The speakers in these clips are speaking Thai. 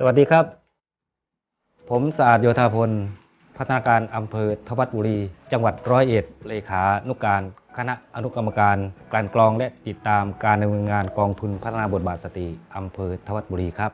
สวัสดีครับ ผมสะอาดโยธาพล พัฒนาการอำเภอทวัดบุรี จังหวัดร้อยเอ็ด เลขานุกการ คณะอนุกรรมการกลั่นกรองและติดตามการดำเนินงานกองทุนพัฒนาบทบาทสตรีอำเภอทวัดบุรีครับ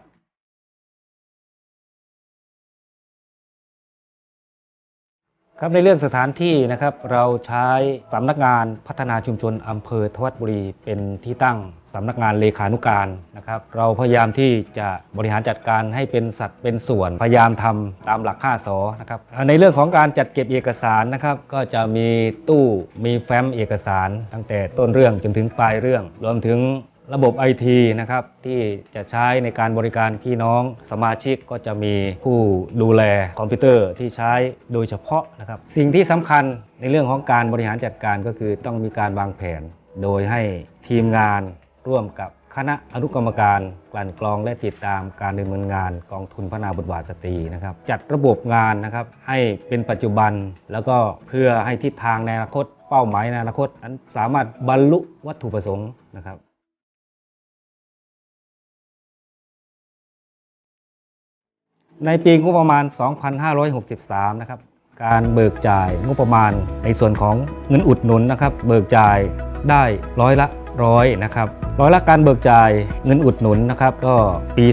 ครับในเรื่องสถานที่นะครับ เราใช้สำนักงานพัฒนาชุมชนอำเภอทวัดบุรีเป็นที่ตั้ง สำนักงานเลขานุการนะครับ เราพยายามที่จะบริหารจัดการให้เป็นสัดเป็นส่วน พยายามทำตามหลัก5สอนะครับ ในเรื่องของการจัดเก็บเอกสารนะครับ ก็จะมีตู้มีแฟ้มเอกสาร ตั้งแต่ต้นเรื่องจนถึงปลายเรื่อง รวมถึงระบบไอทีนะครับที่จะใช้ในการบริการพี่น้องสมาชิกก็จะมีผู้ดูแลคอมพิวเตอร์ที่ใช้โดยเฉพาะนะครับ สิ่งที่สำคัญในเรื่องของการบริหารจัดการก็คือต้องมีการวางแผน โดยให้ทีมงาน ร่วมกับคณะอนุกรรมการกลั่นกรองและติดตามการดำเนินงานกองทุนพัฒนาบทบาทสตรีนะครับ จัดระบบงานนะครับให้เป็นปัจจุบันแล้วก็เพื่อให้ทิศทางในอนาคต เป้าหมายในอนาคตนั้นสามารถบรรลุวัตถุประสงค์นะครับในปีงบประมาณ 2563 นะครับ การเบิกจ่ายงบประมาณในส่วนของเงินอุดหนุนนะครับ เบิกจ่ายได้ร้อยละ ร้อยนะครับร้อยละการเบิกจ่ายเงินอุดหนุนนะครับก็ปี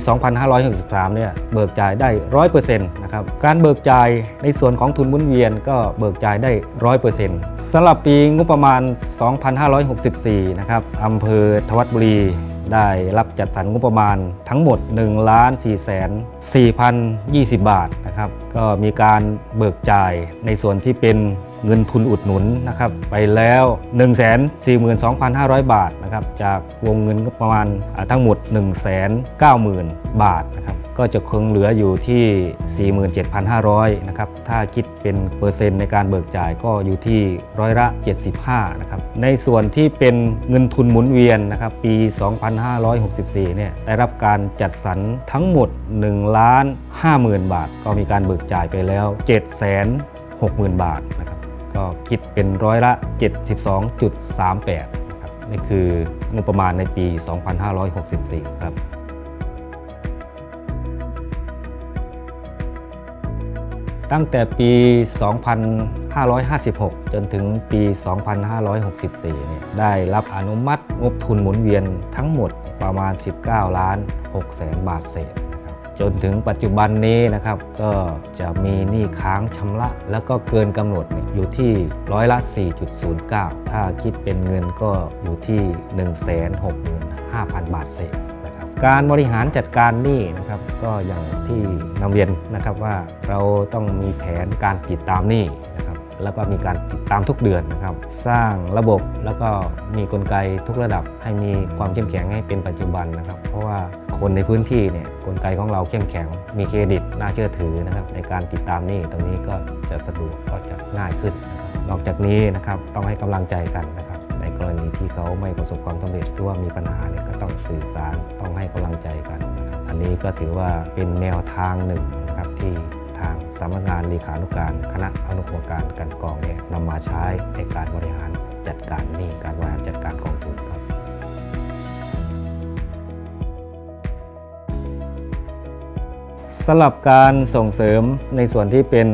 2563เนี่ยเบิกจ่ายได้ร้อยเปอร์เซ็นต์นะครับการเบิกจ่ายในส่วนของทุนหมุนเวียนก็เบิกจ่ายได้ร้อยเปอร์เซ็นต์สำหรับปีงบประมาณ 2564นะครับอำเภอทวัดบุรีได้รับจัดสรรงบประมาณทั้งหมด 1 4 4 0 2 0 บาทนะครับก็มีการเบิกจ่ายในส่วนที่เป็น เงินทุนอุดหนุนนะครับไปแล้ว 142,500 บาทนะครับจากวงเงินประมาณทั้งหมด 190,000 บาทนะครับก็จะคงเหลืออยู่ที่ 47,500นะครับถ้าคิดเป็นเปอร์เซ็นต์ในการเบิกจ่ายก็อยู่ที่ร้อยละ 75นะครับในส่วนที่เป็นเงินทุนหมุนเวียนนะครับปี 2564เนี่ยได้รับการจัดสรรทั้งหมด1ล้าน50,000 บาท ก็มีการเบิกจ่ายไปแล้ว 7 60,000 บาทนะครับ ก็คิดเป็นร้อยละ 72.38นครับนี่คืองบประมาณในปี 2564 ครับตั้งแต่ปี 2556 จนถึงปี 2564 เนี่ย ได้รับอนุมัติงบทุนหมุนเวียนทั้งหมดประมาณ 19 ล้าน6แสนบาทเศษ จนถึงปัจจุบันนี้นะครับก็จะมีหนี้ค้างชำระ แล้วก็เกินกำหนดอยู่ที่ร้อยละ 4.09 ถ้าคิดเป็นเงินก็อยู่ที่ 165,000 บาทเศษนะครับการบริหารจัดการหนี้นะครับก็อย่างที่นำเรียนนะครับว่าเราต้องมีแผนการติดตามหนี้นะครับ แล้วก็มีการติดตามทุกเดือนนะครับ สร้างระบบแล้วก็มีกลไกทุกระดับ ให้มีความเข้มแข็งให้เป็นปัจจุบันนะครับ เพราะว่าคนในพื้นที่เนี่ยกลไกของเราเข้มแข็ง มีเครดิตน่าเชื่อถือนะครับ ในการติดตามนี้ตรงนี้ก็จะสะดวกก็จะง่ายขึ้น นอกจากนี้นะครับต้องให้กำลังใจกันนะครับในกรณีที่เขาไม่ประสบความสำเร็จหรือว่ามีปัญหาเนี่ยก็ต้องสื่อสารต้องให้กำลังใจกัน อันนี้ก็ถือว่าเป็นแนวทางหนึ่งนะครับที่ ทางสำนักงานเลขานุการ คณะอนุกรรมการกันกองเนี่ยนำมาใช้ในการบริหารจัดการนี่การบริหารจัดการกองทุนครับสำหรับการส่งเสริมในส่วนที่เป็น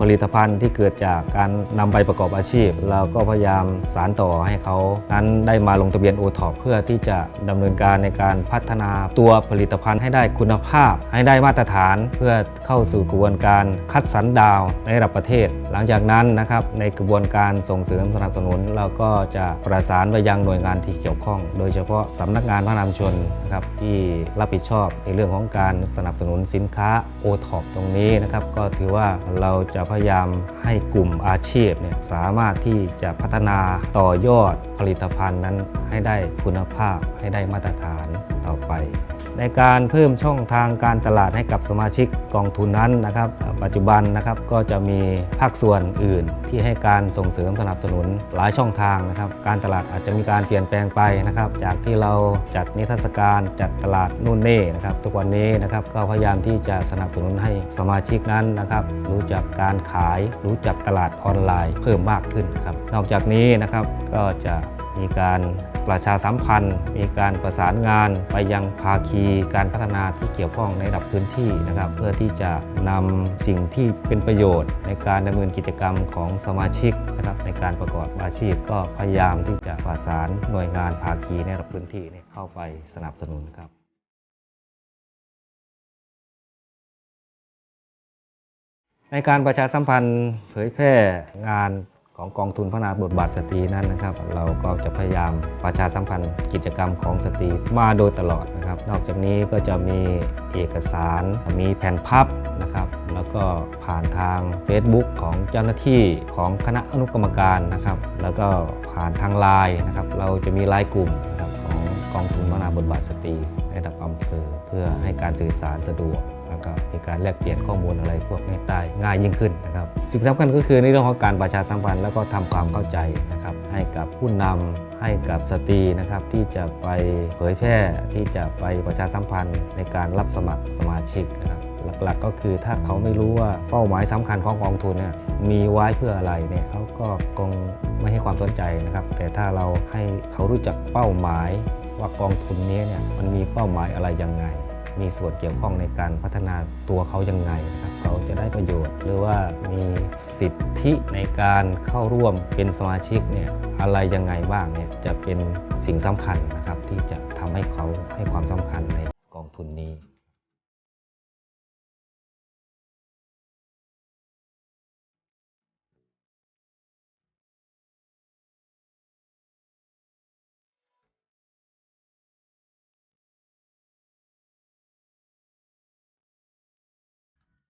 ผลิตภัณฑ์ที่เกิดจากการนำไปประกอบอาชีพ เราก็พยายามสารต่อให้เขา นั้นได้มาลงทะเบียนโอท็อปเพื่อที่จะดำเนินการในการพัฒนาตัวผลิตภัณฑ์ให้ได้คุณภาพ ให้ได้มาตรฐานเพื่อเข้าสู่กระบวนการคัดสรรดาวในระดับประเทศ หลังจากนั้นนะครับในกระบวนการส่งเสริมสนับสนุน เราก็จะประสานไปยังหน่วยงานที่เกี่ยวข้อง โดยเฉพาะสำนักงานพัฒนามชนนะครับที่รับผิดชอบในเรื่องของการสนับสนุนสินค้าโอท็อปตรงนี้นะครับก็ถือว่าเราจะพยายามให้กลุ่มอาชีพเนี่ยสามารถที่จะพัฒนาต่อยอดผลิตภัณฑ์นั้นให้ได้คุณภาพให้ได้มาตรฐานต่อไป ในการเพิ่มช่องทางการตลาดให้กับสมาชิกกองทุนนั้นนะครับ ปัจจุบันนะครับก็จะมีภาคส่วนอื่น ที่ให้การส่งเสริมสนับสนุนหลายช่องทางนะครับ การตลาดอาจจะมีการเปลี่ยนแปลงไปนะครับ จากที่เราจัดนิทรรศการจัดตลาดนู่นนี่นะครับ ทุกวันนี้นะครับก็พยายามที่จะสนับสนุนให้สมาชิกนั้นนะครับ รู้จักการขายรู้จักตลาดออนไลน์ เพิ่มมากขึ้นครับนอกจากนี้นะครับก็จะมีการ ประชาสัมพันธ์ มีการประสานงานไปยังภาคีการพัฒนาที่เกี่ยวข้องในระดับพื้นที่นะครับ เพื่อที่จะนำสิ่งที่เป็นประโยชน์ ในการดำเนินกิจกรรมของสมาชิกนะครับในการประกอบอาชีพก็พยายามที่จะประสานหน่วยงานภาคีในระดับพื้นที่เเข้าไปสนับสนุนครับในการประชาสัมพันธ์เผยแพร่งาน ของกองทุนพัฒนาบทบาทสตรีนั้นนะครับ เราก็จะพยายามประชาสัมพันธ์กิจกรรมของสตรีมาโดยตลอดนะครับ นอกจากนี้ก็จะมีเอกสารมีแผ่นพับนะครับ แล้วก็ผ่านทาง Facebook ของเจ้าหน้าที่ของคณะอนุกรรมการนะครับ แล้วก็ผ่านทางไลน์นะครับ เราจะมีไลน์กลุ่มนะครับของกองทุนพัฒนาบทบาทสตรีในระดับอำเภอเพื่อให้การสื่อสารสะดวก แล้วก็มีการแลกเปลี่ยนข้อมูลอะไรพวกนี้ได้ง่ายยิ่งขึ้นนะครับ สิ่งสำคัญก็คือในเรื่องของการประชาสัมพันธ์แล้วก็ทำความเข้าใจนะครับให้กับผู้นำให้กับสตรีนะครับที่จะไปเผยแพร่ที่จะไปประชาสัมพันธ์ในการรับสมัครสมาชิกนะครับหลักๆก็คือถ้าเขาไม่รู้ว่าเป้าหมายสำคัญของกองทุนเนี่ยมีไว้เพื่ออะไรเนี่ยเขาก็คงไม่ให้ความสนใจนะครับ แต่ถ้าเราให้เขารู้จักเป้าหมายว่ากองทุนนี้เนี่ยมันมีเป้าหมายอะไรยังไง มีส่วนเกี่ยวข้องในการพัฒนาตัวเขายังไงนะครับเขาจะได้ประโยชน์ หรือว่ามีสิทธิในการเข้าร่วมเป็นสมาชิกเนี่ยอะไรยังไงบ้างเนี่ยจะเป็นสิ่งสำคัญนะครับที่จะทำให้เขาให้ความสำคัญในกองทุนนี้